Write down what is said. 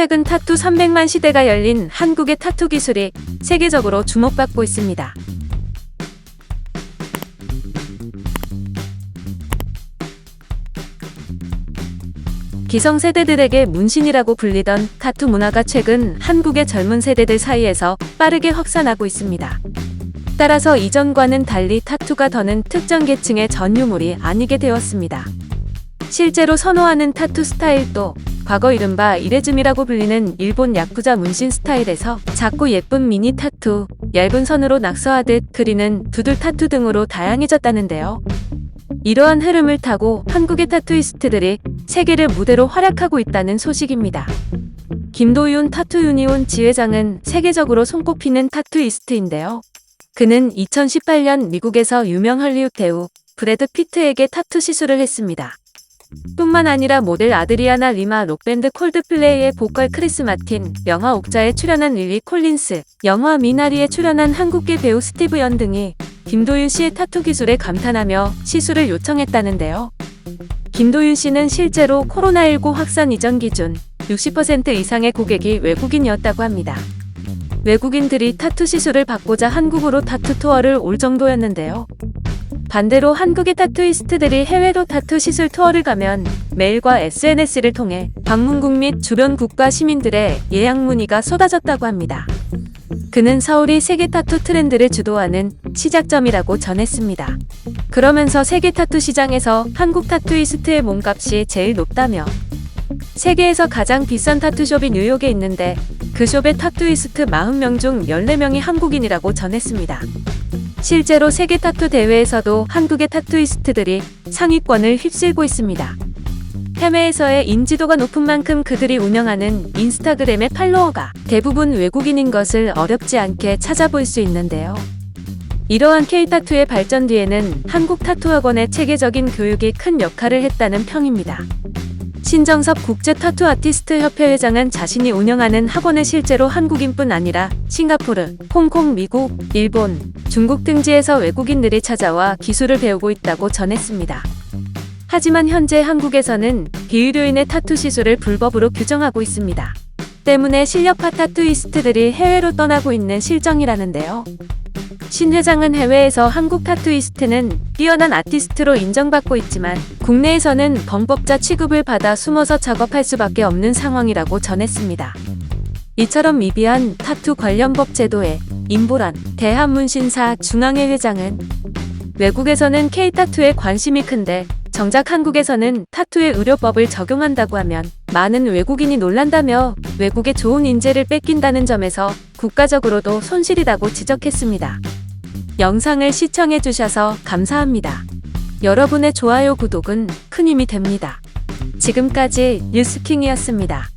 최근 타투 300만 시대가 열린 한국의 타투 기술이 세계적으로 주목받고 있습니다. 기성세대들에게 문신이라고 불리던 타투 문화가 최근 한국의 젊은 세대들 사이에서 빠르게 확산하고 있습니다. 따라서 이전과는 달리 타투가 더는 특정 계층의 전유물이 아니게 되었습니다. 실제로 선호하는 타투 스타일도 과거 이른바 이레즘이라고 불리는 일본 야쿠자 문신 스타일에서 작고 예쁜 미니 타투, 얇은 선으로 낙서하듯 그리는 두들 타투 등으로 다양해졌다는데요. 이러한 흐름을 타고 한국의 타투이스트들이 세계를 무대로 활약하고 있다는 소식입니다. 김도윤 타투 유니온 지회장은 세계적으로 손꼽히는 타투이스트인데요. 그는 2018년 미국에서 유명 헐리우드 배우 브래드 피트에게 타투 시술을 했습니다. 뿐만 아니라 모델 아드리아나 리마 록밴드 콜드플레이의 보컬 크리스 마틴, 영화 옥자에 출연한 릴리 콜린스, 영화 미나리에 출연한 한국계 배우 스티브 연 등이 김도윤 씨의 타투 기술에 감탄하며 시술을 요청했다는데요. 김도윤 씨는 실제로 코로나19 확산 이전 기준 60% 이상의 고객이 외국인이었다고 합니다. 외국인들이 타투 시술을 받고자 한국으로 타투 투어를 올 정도였는데요. 반대로 한국의 타투이스트들이 해외로 타투 시술 투어를 가면 메일과 SNS를 통해 방문국 및 주변 국가 시민들의 예약 문의가 쏟아졌다고 합니다. 그는 서울이 세계 타투 트렌드를 주도하는 시작점이라고 전했습니다. 그러면서 세계 타투 시장에서 한국 타투이스트의 몸값이 제일 높다며 세계에서 가장 비싼 타투숍이 뉴욕에 있는데 그 숍의 타투이스트 40명 중 14명이 한국인이라고 전했습니다. 실제로 세계 타투 대회에서도 한국의 타투이스트들이 상위권을 휩쓸고 있습니다. 해외에서의 인지도가 높은 만큼 그들이 운영하는 인스타그램의 팔로워가 대부분 외국인인 것을 어렵지 않게 찾아볼 수 있는데요. 이러한 K-타투의 발전 뒤에는 한국 타투 학원의 체계적인 교육이 큰 역할을 했다는 평입니다. 신정섭 국제 타투 아티스트 협회 회장은 자신이 운영하는 학원에 실제로 한국인뿐 아니라 싱가포르, 홍콩, 미국, 일본, 중국 등지에서 외국인들이 찾아와 기술을 배우고 있다고 전했습니다. 하지만 현재 한국에서는 비의료인의 타투 시술을 불법으로 규정하고 있습니다. 때문에 실력파 타투이스트들이 해외로 떠나고 있는 실정이라는데요. 신 회장은 해외에서 한국 타투이스트는 뛰어난 아티스트로 인정받고 있지만 국내에서는 범법자 취급을 받아 숨어서 작업할 수밖에 없는 상황이라고 전했습니다. 이처럼 미비한 타투 관련 법 제도에 임보란 대한문신사 중앙회 회장은 외국에서는 K-타투에 관심이 큰데 정작 한국에서는 타투의 의료법을 적용한다고 하면 많은 외국인이 놀란다며 외국의 좋은 인재를 뺏긴다는 점에서 국가적으로도 손실이라고 지적했습니다. 영상을 시청해 주셔서 감사합니다. 여러분의 좋아요, 구독은 큰 힘이 됩니다. 지금까지 뉴스킹이었습니다.